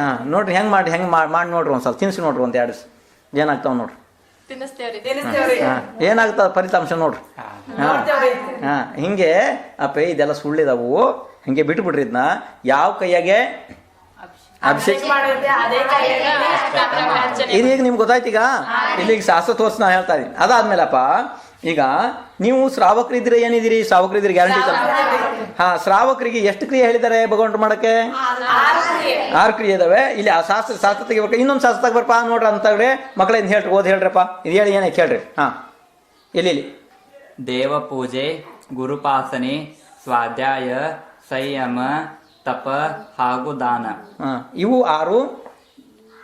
ಹಾಂ ನೋಡ್ರಿ ಹೆಂಗೆ ಮಾಡಿ ಹೆಂಗೆ ಮಾಡಿ ಮಾಡಿ ನೋಡ್ರಿ ಒಂದು ಸ್ವಲ್ಪ ತಿನ್ಸಿ ನೋಡ್ರಿ ಒಂದು ಎರಡು ಏನಾಗ್ತಾವೆ ನೋಡ್ರಿ? ಏನಾಗ್ತದ ಫಲಿತಾಂಶ ನೋಡ್ರಿ? ಹಾಂ ಹಾಂ. ಹಿಂಗೆ ಅಪ್ಪ ಇದೆಲ್ಲ ಸುಳ್ಳಿದಾವು. ಹಿಂಗೆ ಬಿಟ್ಬಿಡ್ರಿ ಇದನ್ನ ಯಾವ ಕೈಯಾಗೆ? ಅಭಿಷೇಕ. ಇದು ಈಗ ನಿಮ್ಗೆ ಗೊತ್ತಾಯ್ತೀಗ ಇಲ್ಲಿಗೆ ನಾ ಹೇಳ್ತಾ ಇದೀನಿ. ಅದಾದ್ಮೇಲಪ್ಪ ಈಗ ನೀವು ಶ್ರಾವಕರಿದ್ರೆ ಏನಿದ್ದೀರಿ? ಶ್ರಾವಕರಿದ್ರೆ ಗ್ಯಾರಂಟಿ ಹಾ ಶ್ರಾವಕರಿಗೆ ಎಷ್ಟು ಕ್ರಿಯೆ ಹೇಳಿದ್ದಾರೆ ಭಗವಂತ ಮಾಡಕ್ಕೆ? ಆರು ಕ್ರಿಯೆ. ಇದಾವೆ. ಇಲ್ಲಿ ಆ ಶಾಸ್ತ್ರ ಶಾಸ್ತ್ರ ತೆಗಿಬೇಕು. ಇನ್ನೊಂದು ಶಾಸ್ತ್ರ ಬರಪ್ಪ ನೋಡ್ರಿ ಅಂತ ಹೇಳಿ ಇಂದ ಹೇಳ್ರಿ ಓದ್ ಹೇಳ್ರಪ್ಪ. ಇದು ಹೇಳಿ ಏನೇ ಹೇಳ್ರಿ ಹಾ. ಇಲ್ಲಿ ಇಲ್ಲಿ ದೇವಪೂಜೆ ಗುರುಪಾಸನೆ ಸ್ವಾಧ್ಯಾಯ ಸಂಯಮ ತಪ ಹಾಗೂ ದಾನ. ಇವು ಆರು?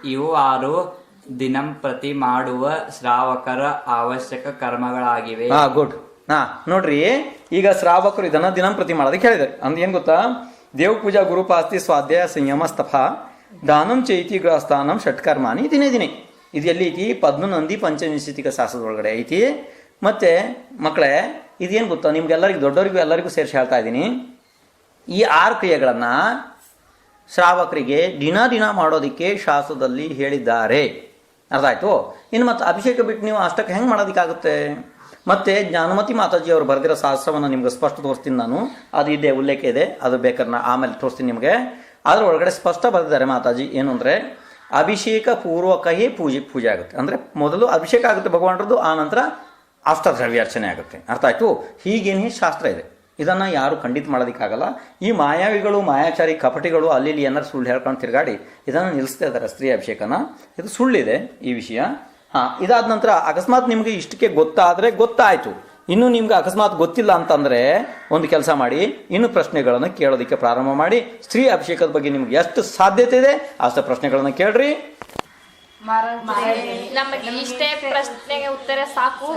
ಇವು ಆರು ದಿನಂಪ್ರತಿ ಮಾಡುವ ಶ್ರಾವಕರ ಅವಶ್ಯಕ ಕರ್ಮಗಳಾಗಿವೆ. ಹಾ ಗುಡ್ ಹಾ ನೋಡ್ರಿ ಈಗ ಶ್ರಾವಕರು ಇದನ್ನ ದಿನಂಪ್ರತಿ ಮಾಡೋದಕ್ಕೆ ಹೇಳಿದ್ದಾರೆ. ಅಂದ್ರೆ ಏನ್ ಗೊತ್ತಾ? ದೇವ್ ಪೂಜಾ ಗುರುಪಾಸ್ತಿ ಸ್ವಾಧ್ಯಾಯ ಸಂಯಮ ಸ್ತಫ ದಾನಂ ಚೈತಿ ಗೃಹಸ್ಥಾನಂ ಷಟ್ಕರ್ಮಾನಿ ದಿನೇ ದಿನೇ. ಇದು ಎಲ್ಲಿ ಐತಿ? ಪದ್ಮನಂದಿ ಪಂಚವಿಂಶತಿಕ ಶಾಸ್ತ್ರದ ಒಳಗಡೆ ಐತಿ. ಮತ್ತೆ ಮಕ್ಕಳೇ ಇದೇನು ಗೊತ್ತಾ? ನಿಮ್ಗೆಲ್ಲರಿಗೂ ದೊಡ್ಡವರಿಗೂ ಎಲ್ಲರಿಗೂ ಸೇರಿಸಿ ಹೇಳ್ತಾ ಇದ್ದೀನಿ. ಈ ಆರು ಕ್ರಿಯೆಗಳನ್ನು ಶ್ರಾವಕರಿಗೆ ದಿನ ದಿನ ಮಾಡೋದಕ್ಕೆ ಶಾಸ್ತ್ರದಲ್ಲಿ ಹೇಳಿದ್ದಾರೆ. ಅರ್ಥ ಆಯಿತು? ಇನ್ನು ಮತ್ತು ಅಭಿಷೇಕ ಬಿಟ್ಟು ನೀವು ಅಷ್ಟಕ್ಕೆ ಹೆಂಗೆ ಮಾಡೋದಕ್ಕಾಗುತ್ತೆ? ಮತ್ತು ಜ್ಞಾನಮತಿ ಮಾತಾಜಿ ಅವರು ಬರೆದಿರೋ ಶಾಸ್ತ್ರವನ್ನು ನಿಮ್ಗೆ ಸ್ಪಷ್ಟ ತೋರಿಸ್ತೀನಿ ನಾನು. ಅದು ಇದೆ, ಉಲ್ಲೇಖ ಇದೆ. ಅದು ಬೇಕಾದ್ರೆ ಆಮೇಲೆ ತೋರಿಸ್ತೀನಿ ನಿಮಗೆ. ಅದರ ಒಳಗಡೆ ಸ್ಪಷ್ಟ ಬರೆದಿದ್ದಾರೆ ಮಾತಾಜಿ. ಏನು ಅಂದರೆ, ಅಭಿಷೇಕ ಪೂರ್ವಕವೇ ಪೂಜೆ ಪೂಜೆ ಆಗುತ್ತೆ. ಅಂದರೆ ಮೊದಲು ಅಭಿಷೇಕ ಆಗುತ್ತೆ ಭಗವಾನರದ್ದು, ಆ ನಂತರ ಅಷ್ಟ ಅರ್ಚನೆ ಆಗುತ್ತೆ. ಅರ್ಥ ಆಯಿತು? ಹೀಗೇನೇ ಶಾಸ್ತ್ರ ಇದೆ. ಇದನ್ನು ಯಾರು ಖಂಡಿತ ಮಾಡೋದಕ್ಕಾಗಲ್ಲ. ಈ ಮಾಯಾವಿಗಳು, ಮಾಯಾಚಾರಿ ಕಪಟಿಗಳು ಅಲ್ಲಿ ಇಲ್ಲಿ ಏನಾರು ಸುಳ್ಳು ಹೇಳ್ಕೊಂಡು ತಿರುಗಾಡಿ ಇದನ್ನು ನಿಲ್ಲಿಸ್ತಾ ಇದ್ದಾರೆ ಸ್ತ್ರೀ ಅಭಿಷೇಕನ. ಇದು ಸುಳ್ಳಿದೆ ಈ ವಿಷಯ. ಹಾಂ, ಇದಾದ ನಂತರ ಅಕಸ್ಮಾತ್ ನಿಮಗೆ ಇಷ್ಟಕ್ಕೆ ಗೊತ್ತಾದರೆ ಗೊತ್ತಾಯಿತು. ಇನ್ನು ನಿಮ್ಗೆ ಅಕಸ್ಮಾತ್ ಗೊತ್ತಿಲ್ಲ ಅಂತಂದರೆ ಒಂದು ಕೆಲಸ ಮಾಡಿ, ಇನ್ನು ಪ್ರಶ್ನೆಗಳನ್ನು ಕೇಳೋದಕ್ಕೆ ಪ್ರಾರಂಭ ಮಾಡಿ, ಸ್ತ್ರೀ ಅಭಿಷೇಕದ ಬಗ್ಗೆ ನಿಮ್ಗೆ ಎಷ್ಟು ಸಾಧ್ಯತೆ ಇದೆ ಅಷ್ಟು ಪ್ರಶ್ನೆಗಳನ್ನು ಕೇಳ್ರಿ. ನಮಗೆ ಇಷ್ಟೇ ಪ್ರಶ್ನೆಗೆ ಉತ್ತರ ಸಾಕು.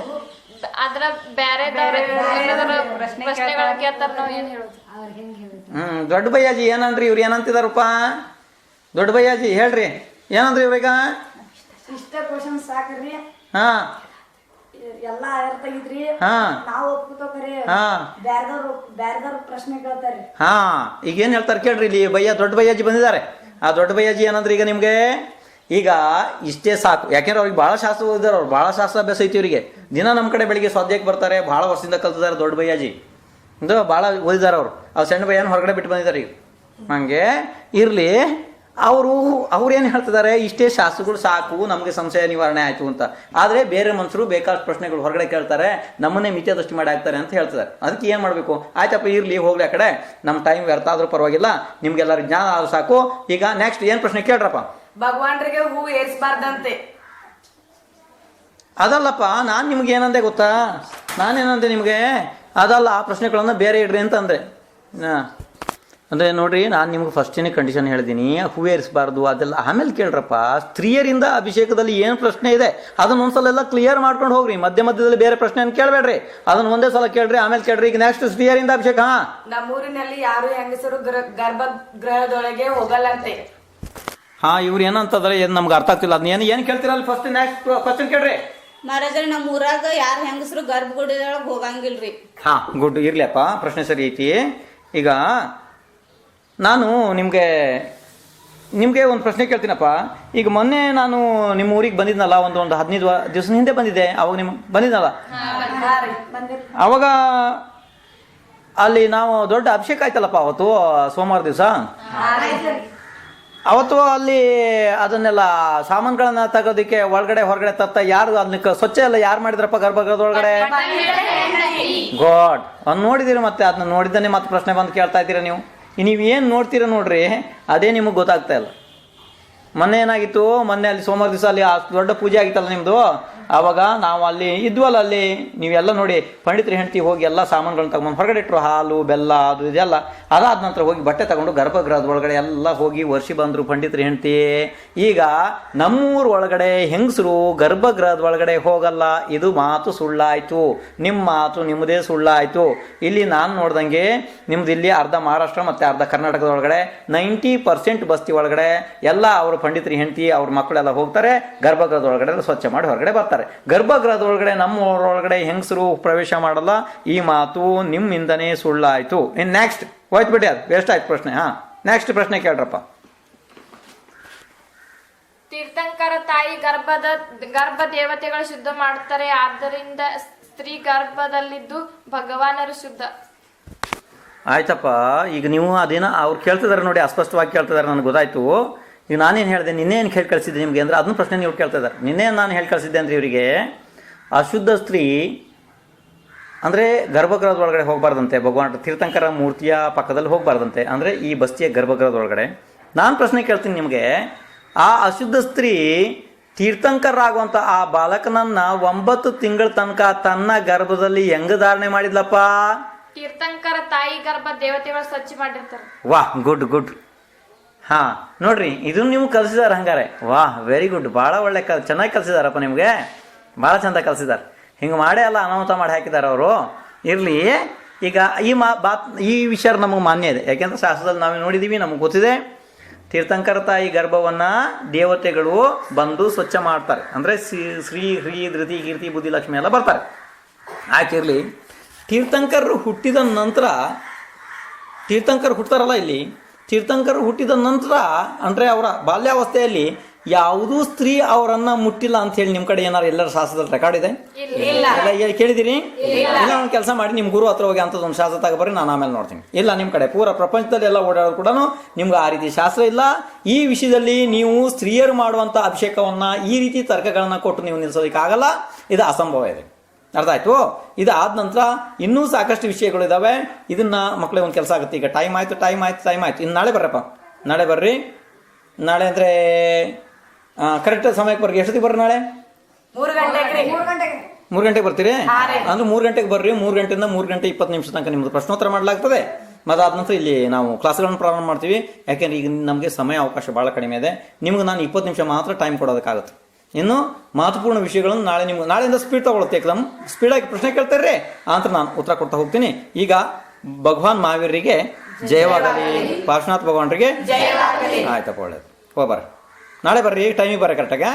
ಅದ್ರ ಬ್ಯಾರೆದವ್ರ ಪ್ರಶ್ನೆಗಳ ಕೇಳ್ತಾರ? ನಾವ್ ಏನ್ ಹೇಳೋದು? ಹ್ಮ್ ದೊಡ್ಡ ಬಯ್ಯಾಜಿ ಏನಂದ್ರಿ ಇವ್ರು ಏನಂತಿದಾರಪ್ಪ? ದೊಡ್ಡ ಬಯ್ಯಾಜಿ ಹೇಳ್ರಿ. ಏನಂದ್ರಿ ಇವ್ರೀಗ? ಇಷ್ಟ ಕ್ವಶನ್ ಸಾಕ್ರಿ. ಹಾ. ಎಲ್ಲಾ ಅರ್ಥ ಆಗಿದ್ರಿ ಹಾ. ನಾವು ಒಪ್ಕೋತೋಕರಿ ಹಾ. ಬ್ಯಾರ್ದವ್ರು ಬ್ಯಾರ್ದವ್ರು ಪ್ರಶ್ನೆ ಕೇಳ್ತಾರ್ರಿ ಹಾ ಈಗ ಏನ್ ಹೇಳ್ತಾರೆ ಕೇಳ್ರಿ ಇಲ್ಲಿ ಬಯ್ಯ ದೊಡ್ಡ ಬಯ್ಯಾಜಿ ಬಂದಿದ್ದಾರೆ. ಆ ದೊಡ್ಡ ಬಯ್ಯಾಜಿ ಏನಂದ್ರೆ ಈಗ ನಿಮ್ಗೆ? ಈಗ ಇಷ್ಟೇ ಸಾಕು. ಯಾಕೆಂದ್ರೆ ಅವ್ರಿಗೆ ಭಾಳ ಶಾಸ್ತ್ರ ಓದಿದಾರೆ ಅವ್ರು ಭಾಳ ಶಾಸ್ತ್ರ ಅಭ್ಯಾಸ ಐತಿ ಇವರಿಗೆ. ದಿನ ನಮ್ಮ ಕಡೆ ಬೆಳಿಗ್ಗೆ ಸ್ವಾಧ್ಯಾಯಕ್ಕೆ ಬರ್ತಾರೆ ಭಾಳ ವರ್ಷದಿಂದ ಕಲ್ತಿದ್ದಾರೆ ದೊಡ್ಡ ಬಯ್ಯಾಜಿ ಇದು ಭಾಳ ಓದಿದಾರೆ ಅವರು. ಅವ್ರು ಸಣ್ಣ ಬಯ್ಯನ ಹೊರಗಡೆ ಬಿಟ್ಟು ಬಂದಿದ್ದಾರೆ ಈಗ. ಹಂಗೆ ಇರಲಿ, ಅವರು ಅವ್ರೇನು ಹೇಳ್ತಿದ್ದಾರೆ? ಇಷ್ಟೇ ಶಾಸ್ತ್ರಗಳು ಸಾಕು, ನಮಗೆ ಸಂಶಯ ನಿವಾರಣೆ ಆಯಿತು ಅಂತ. ಆದರೆ ಬೇರೆ ಮನುಷ್ಯರು ಬೇಕಾದಷ್ಟು ಪ್ರಶ್ನೆಗಳು ಹೊರಗಡೆ ಕೇಳ್ತಾರೆ, ನಮ್ಮನ್ನೇ ಮಿಥ್ಯಾದೃಷ್ಟಿ ಮಾಡಿ ಹಾಕ್ತಾರೆ ಅಂತ ಹೇಳ್ತಿದ್ದಾರೆ. ಅದಕ್ಕೆ ಏನು ಮಾಡಬೇಕು? ಆಯ್ತಪ್ಪ, ಇರಲಿ, ಹೋಗ್ಲಿ ಆ ಕಡೆ. ನಮ್ಮ ಟೈಮ್ ವ್ಯರ್ಥ ಆದರೂ ಪರವಾಗಿಲ್ಲ ನಿಮ್ಗೆಲ್ಲರಿಗೆ ಜ್ಞಾನ ಆದರೂ ಸಾಕು. ಈಗ ನೆಕ್ಸ್ಟ್ ಏನು ಪ್ರಶ್ನೆ ಕೇಳ್ರಪ್ಪ? ಭಗವಾನ್ರಿಗೆ ಹೂ ಏರ್ಸ್ಬಾರ್ದಂತೆ. ಅದಲ್ಲಪ್ಪ ನಾನು ನಿಮ್ಗೆ ಏನಂದೆ ಗೊತ್ತಾ? ನಾನೇನಂದೆ ನಿಮಗೆ? ಅದಲ್ಲ ಆ ಪ್ರಶ್ನೆಗಳನ್ನು ಬೇರೆ ಇಡ್ರಿ ಅಂತ ಅಂದ್ರೆ ಹಾಂ. ಅಂದರೆ ನೋಡ್ರಿ ನಾನು ನಿಮ್ಗೆ ಫಸ್ಟಿನ ಕಂಡೀಷನ್ ಹೂ ಹೂವೇರಿಸಬಾರ್ದು ಅದೆಲ್ಲ ಆಮೇಲೆ ಕೇಳ್ರಪ್ಪ ಸ್ತ್ರೀಯರಿಂದ ಅಭಿಷೇಕದಲ್ಲಿ ಏನು ಪ್ರಶ್ನೆ ಇದೆ ಅದನ್ನ ಒಂದ್ಸಲ ಎಲ್ಲ ಕ್ಲಿಯರ್ ಮಾಡ್ಕೊಂಡು ಹೋಗ್ರಿ. ಮಧ್ಯ ಮಧ್ಯದಲ್ಲಿ ಬೇರೆ ಪ್ರಶ್ನೆಯನ್ನು ಕೇಳಬೇಡ್ರಿ. ಅದನ್ನ ಒಂದೇ ಸಲ ಕೇಳ್ರಿ ಆಮೇಲೆ ಕೇಳ್ರಿ ಈಗ ನೆಕ್ಸ್ಟ್ ಸ್ತ್ರೀಯರಿಂದ ಅಭಿಷೇಕ ನಮ್ಮೂರಿನಲ್ಲಿ ಯಾರು ಹೆಂಗಸರು ಗರ್ಭ ಗೃಹದೊಳಗೆ ಹೋಗಲ್ಲಂತೆ. ಹಾಂ ಇವ್ರು ಏನಂತಂದ್ರೆ ಏನು ನಮ್ಗೆ ಅರ್ಥ ಆಗ್ತಿಲ್ಲ. ಅದನ್ನ ಏನು ಏನು ಕೇಳ್ತೀರಲ್ಲ ಫಸ್ಟ್ ನೆಕ್ಸ್ಟ್ ಕ್ವಶನ್ ಕೇಳ್ರಿ. ಮಹಾರಾಜರ ನಮ್ಮ ಊರಾಗ ಯಾರ ಹೆಂಗಸರು ಗರ್ಭಗುಡಿಯೊಳಗೆ ಹೋಗಂಗಿಲ್ರಿ? ಹಾಂ ಗುಡ್ ಇರ್ಲಿಯಪ್ಪ ಪ್ರಶ್ನೆ ಸರಿ ಐತಿ. ಈಗ ನಾನು ನಿಮಗೆ ನಿಮಗೆ ಒಂದು ಪ್ರಶ್ನೆ ಕೇಳ್ತೀನಪ್ಪ. ಈಗ ಮೊನ್ನೆ ನಾನು ನಿಮ್ಮ ಊರಿಗೆ ಬಂದಿದ್ನಲ್ಲ ಒಂದು ಒಂದು ಹದಿನೈದು ದಿವಸ ಹಿಂದೆ ಬಂದಿದ್ದೆ. ಅವಾಗ ನಿಮ್ಗೆ ಬಂದಿದ್ನಲ್ಲ? ಅವಾಗ ಅಲ್ಲಿ ನಾವು ದೊಡ್ಡ ಅಭಿಷೇಕ ಆಯ್ತಲ್ಲಪ್ಪ ಅವತ್ತು ಸೋಮವಾರ ದಿವಸ? ಅವತ್ತು ಅಲ್ಲಿ ಅದನ್ನೆಲ್ಲ ಸಾಮಾನುಗಳನ್ನ ತಗೋದಿಕ್ಕೆ ಒಳಗಡೆ, ಹೊರಗಡೆ ತತ್ತ ಯಾರು ಅದನ್ನ ಸ್ವಚ್ಛ ಎಲ್ಲ ಯಾರು ಮಾಡಿದ್ರಪ್ಪ ಗರ್ಭಗೃಹದೊಳಗಡೆ? ಗಾಡ್. ಅದ್ ನೋಡಿದಿರಿ ಮತ್ತೆ ಅದನ್ನ ನೋಡಿದ್ದಾನೆ ಮತ್ತೆ ಪ್ರಶ್ನೆ ಬಂದು ಕೇಳ್ತಾ ಇದ್ದೀರಾ ನೀವು? ನೀವು ಏನು ನೋಡ್ತೀರ ನೋಡ್ರಿ, ಅದೇ ನಿಮಗೆ ಗೊತ್ತಾಗ್ತಾ ಇಲ್ಲ. ಮೊನ್ನೆ ಏನಾಗಿತ್ತು, ಮೊನ್ನೆ ಅಲ್ಲಿ ಸೋಮವಾರ ದಿವಸ ಅಲ್ಲಿ ಆ ದೊಡ್ಡ ಪೂಜೆ ಆಗಿತ್ತಲ್ಲ ನಿಮ್ಮದು ಆವಾಗ ನಾವು ಅಲ್ಲಿ ಇದ್ವಲ್ಲ ಅಲ್ಲಿ, ನೀವೆಲ್ಲ ನೋಡಿ ಪಂಡಿತ್ರ ಹೆಂಡತಿ ಹೋಗಿ ಎಲ್ಲ ಸಾಮಾನುಗಳನ್ನ ತಗೊಂಡು ಹೊರಗಡೆ ಇಟ್ಟರು ಹಾಲು, ಬೆಲ್ಲ, ಅದು ಇದೆಲ್ಲ ಅದಾದ ನಂತರ ಹೋಗಿ ಬಟ್ಟೆ ತಗೊಂಡು ಗರ್ಭಗೃಹದ ಒಳಗಡೆ ಎಲ್ಲ ಹೋಗಿ ವರ್ಷಿ ಬಂದರು ಪಂಡಿತ್ರ ಹೆಂಡತಿ. ಈಗ ನಮ್ಮೂರ ಒಳಗಡೆ ಹೆಂಗಸರು ಗರ್ಭಗೃಹದ ಒಳಗಡೆ ಹೋಗಲ್ಲ, ಇದು ಮಾತು ಸುಳ್ಳಾಯಿತು ನಿಮ್ಮ ಮಾತು ನಿಮ್ಮದೇ ಸುಳ್ಳಾಯಿತು. ಇಲ್ಲಿ ನಾನು ನೋಡ್ದಂಗೆ ನಿಮ್ದು ಇಲ್ಲಿ ಅರ್ಧ ಮಹಾರಾಷ್ಟ್ರ ಮತ್ತು ಅರ್ಧ ಕರ್ನಾಟಕದ ಒಳಗಡೆ ನೈಂಟಿ ಪರ್ಸೆಂಟ್ ಬಸ್ತಿ ಒಳಗಡೆ ಎಲ್ಲ ಅವರು ಪಂಡಿತ್ರಿ ಹೆಂಡತಿ, ಅವ್ರ ಮಕ್ಕಳೆಲ್ಲ ಹೋಗ್ತಾರೆ, ಗರ್ಭಗೃಹದ ಒಳಗಡೆ ಸ್ವಚ್ಛ ಮಾಡಿ ಹೊರಗಡೆ ಬರ್ತಾರೆ. ಗರ್ಭಗೃಹದ ಒಳಗಡೆ ನಮ್ಮ ಒಳಗಡೆ ಹೆಂಗಸರು ಪ್ರವೇಶ ಮಾಡಲ್ಲ? ಈ ಮಾತು ನಿಮ್ಮಿಂದನೇ ಸುಳ್ಳಾಯಿತು. ಇನ್ ನೆಕ್ಸ್ಟ್ ಹೋಯ್ತು ಬಿಡಿ ಅದು. ವೇಸ್ಟ್ ಆಯ್ತು ಪ್ರಶ್ನೆ ಹಾ. ನೆಕ್ಸ್ಟ್ ಪ್ರಶ್ನೆ ಕೇಳ್ರಪ್ಪ. ತೀರ್ಥಂಕರ ತಾಯಿ ಗರ್ಭದ ಗರ್ಭ ದೇವತೆಗಳು ಶುದ್ಧ ಮಾಡ್ತಾರೆ. ಆದ್ದರಿಂದ ಸ್ತ್ರೀ ಗರ್ಭದಲ್ಲಿದ್ದು ಭಗವಾನರು ಶುದ್ಧ. ಆಯ್ತಪ್ಪ ಈಗ ನೀವು ಅದೇನ ಅವ್ರು ಕೇಳ್ತಿದಾರೆ ನೋಡಿ ಅಸ್ಪಷ್ಟವಾಗಿ ಕೇಳ್ತಿದಾರೆ ನನಗೆ ಗೊತ್ತಾಯ್ತು. ಈಗ ನಾನೇನು ಹೇಳಿದೆ ನಿನ್ನೆ ಏನು ಹೇಳಿ ಕಳಿಸಿದ್ದೆ ನಿಮಗೆ ಅಂದ್ರೆ ಅದನ್ನ ಪ್ರಶ್ನೆ ನೀವು ಕೇಳ್ತಾ ಇದ್ದಾರೆ. ನಿನ್ನೆ ನಾನು ಹೇಳಿ ಕಳಿಸಿದ್ದೆ ಅಂದ್ರೆ ಇವರಿಗೆ ಅಶುದ್ಧ ಸ್ತ್ರೀ ಅಂದರೆ ಗರ್ಭಗೃಹದ ಒಳಗಡೆ ಹೋಗಬಾರ್ದಂತೆ ಭಗವಾನ್ ತೀರ್ಥಂಕರ ಮೂರ್ತಿಯ ಪಕ್ಕದಲ್ಲಿ ಹೋಗಬಾರ್ದಂತೆ ಅಂದರೆ ಈ ಬಸ್ತಿಯ ಗರ್ಭಗೃಹದ ಒಳಗಡೆ. ನಾನು ಪ್ರಶ್ನೆ ಕೇಳ್ತೀನಿ ನಿಮಗೆ ಆ ಅಶುದ್ಧ ಸ್ತ್ರೀ ತೀರ್ಥಂಕರಾಗುವಂಥ ಆ ಬಾಲಕನನ್ನ ಒಂಬತ್ತು ತಿಂಗಳ ತನಕ ತನ್ನ ಗರ್ಭದಲ್ಲಿ ಹೆಂಗ ಧಾರಣೆ ಮಾಡಿದ್ಲಪ್ಪ? ತೀರ್ಥಂಕರ ತಾಯಿ ಗರ್ಭ ದೇವತೆಗಳು ಸ್ವಚ್ಛ ಮಾಡಿರ್ತಾರೆ. ವಾಹ್ ಗುಡ್ ಗುಡ್. ಹಾ, ನೋಡ್ರಿ ಇದು ನೀವು ಕಲಿಸಿದಾರ ಹಂಗಾರೆ. ವಾಹ್ ವೆರಿ ಗುಡ್ ಭಾಳ ಒಳ್ಳೆ ಕಲ್, ಚೆನ್ನಾಗಿ ಕಲಿಸಿದಾರಪ್ಪ ನಿಮಗೆ. ಭಾಳ ಚಂದ ಕಲಿಸಿದಾರೆ. ಹಿಂಗೆ ಮಾಡೇ ಅಲ್ಲ, ಅನಾಹುತ ಮಾಡಿ ಹಾಕಿದ್ದಾರೆ ಅವರು. ಇರಲಿ, ಈಗ ಈ ಮಾ, ಬಾತ್, ಈ ವಿಷಯ ನಮಗೆ ಮಾನ್ಯ ಇದೆ. ಯಾಕೆಂದ್ರೆ ಶಾಸ್ತ್ರದಲ್ಲಿ ನಾವು ನೋಡಿದ್ದೀವಿ ನಮಗೆ ಗೊತ್ತಿದೆ. ತೀರ್ಥಂಕರ ತಾಯಿ ಗರ್ಭವನ್ನು ದೇವತೆಗಳು ಬಂದು ಸ್ವಚ್ಛ ಮಾಡ್ತಾರೆ. ಅಂದರೆ ಶ್ರೀ ಶ್ರೀ, ಹ್ರೀ, ಧೃತಿ, ಕೀರ್ತಿ, ಬುದ್ಧಿ, ಲಕ್ಷ್ಮಿ ಎಲ್ಲ ಬರ್ತಾರೆ. ಆಕಿರಲಿ ತೀರ್ಥಂಕರರು ಹುಟ್ಟಿದ ನಂತರ ತೀರ್ಥಂಕರ್ ಹುಡ್ತಾರಲ್ಲ ಇಲ್ಲಿ? ತೀರ್ಥಂಕರ್ ಹುಟ್ಟಿದ ನಂತರ ಅಂದರೆ ಅವರ ಬಾಲ್ಯಾವಸ್ಥೆಯಲ್ಲಿ ಯಾವುದೂ ಸ್ತ್ರೀ ಅವರನ್ನ ಮುಟ್ಟಿಲ್ಲ ಅಂತ ಹೇಳಿ ನಿಮ್ಮ ಕಡೆ ಏನಾರು ಎಲ್ಲರ ಶಾಸ್ತ್ರದಲ್ಲಿ ರೆಕಾರ್ಡ್ ಇದೆ? ಕೇಳಿದಿರಿ? ಇಲ್ಲ. ಒಂದು ಕೆಲಸ ಮಾಡಿ ನಿಮ್ಮ ಗುರು ಹತ್ರ ಹೋಗಿ ಅಂಥದ್ದು ಒಂದು ಶಾಸ್ತ್ರ ತಗೊಬರ್ರಿ ನಾನು ಆಮೇಲೆ ನೋಡ್ತೀನಿ. ಇಲ್ಲ ನಿಮ್ಮ ಕಡೆ ಪೂರ ಪ್ರಪಂಚದಲ್ಲಿ ಎಲ್ಲ ಓಡಾಡೋದು ಕೂಡ ನಿಮ್ಗೆ ಆ ರೀತಿ ಶಾಸ್ತ್ರ ಇಲ್ಲ. ಈ ವಿಷಯದಲ್ಲಿ ನೀವು ಸ್ತ್ರೀಯರು ಮಾಡುವಂಥ ಅಭಿಷೇಕವನ್ನು ಈ ರೀತಿ ತರ್ಕಗಳನ್ನು ಕೊಟ್ಟು ನೀವು ನಿಲ್ಲಿಸೋದಕ್ಕಾಗಲ್ಲ ಇದು ಅಸಂಭವ ಇದೆ. ಅರ್ಥ ಆಯ್ತು ಇದು ಆದ ನಂತರ ಇನ್ನೂ ಸಾಕಷ್ಟು ವಿಷಯಗಳು ವಿಷಯಗಳಿದಾವೆ ಇದನ್ನ ಮಕ್ಕಳಿಗೆ ಒಂದು ಕೆಲಸ ಆಗುತ್ತೆ. ಈಗ ಟೈಮ್ ಆಯ್ತು ಟೈಮ್ ಆಯ್ತು ಟೈಮ್ ಆಯ್ತು. ಇನ್ನು ನಾಳೆ ಬರ್ರಪ್ಪ. ನಾಳೆ ಬರ್ರಿ. ನಾಳೆ ಅಂದರೆ ಕರೆಕ್ಟ್ ಸಮಯಕ್ಕೆ ಬರ್ರಿ. ಎಷ್ಟೊತ್ತಿಗೆ ಬರ್ರಿ ನಾಳೆ? ಮೂರು ಗಂಟೆಗೆ. ಬರ್ತೀರಿ? ಅಂದ್ರೆ ಮೂರು ಗಂಟೆಗೆ ಬರ್ರಿ. ಮೂರು ಗಂಟೆಯಿಂದ ಮೂರು ಗಂಟೆ ಇಪ್ಪತ್ತು ನಿಮಿಷ ತನಕ ನಿಮ್ದು ಪ್ರಶ್ನೋತ್ತರ ಮಾಡಲಾಗ್ತದೆ. ಅದಾದ ನಂತರ ಇಲ್ಲಿ ನಾವು ಕ್ಲಾಸ್ಗಳನ್ನು ಪ್ರಾರಂಭ ಮಾಡ್ತೀವಿ. ಯಾಕೆಂದ್ರೆ ಈಗ ನಮಗೆ ಸಮಯ ಅವಕಾಶ ಭಾಳ ಕಡಿಮೆ ಇದೆ. ನಿಮ್ಗೆ ನಾನು ಇಪ್ಪತ್ತು ನಿಮಿಷ ಮಾತ್ರ ಟೈಮ್ ಕೊಡೋದಕ್ಕಾಗುತ್ತೆ. ಇನ್ನು ಮಹತ್ವಪೂರ್ಣ ವಿಷಯಗಳನ್ನು ನಾಳೆ ನಿಮ್ಗೆ ನಾಳೆಯಿಂದ ಸ್ಪೀಡ್ ತಗೊಳುತ್ತೆ ಏಕದಮ್ ಸ್ಪೀಡಾಗಿ ಪ್ರಶ್ನೆ ಕೇಳ್ತಾರ್ರಿ. ಅಂತ ನಾನು ಉತ್ತರ ಕೊಡ್ತಾ ಹೋಗ್ತೀನಿ. ಈಗ ಭಗವಾನ್ ಮಹಾವೀರರಿಗೆ ಜಯವಾಗಲಿ. ಪಾರ್ಶ್ವನಾಥ್ ಭಗವಾನರಿಗೆ ಆಯ್ತಪ್ಪ ಒಳ್ಳೇದು. ಹೋಗ್ಬರ್ರಿ ನಾಳೆ ಬರ್ರಿ. ಟೈಮಿಗೆ ಬರ್ರಿ ಕರೆಕ್ಟಾಗ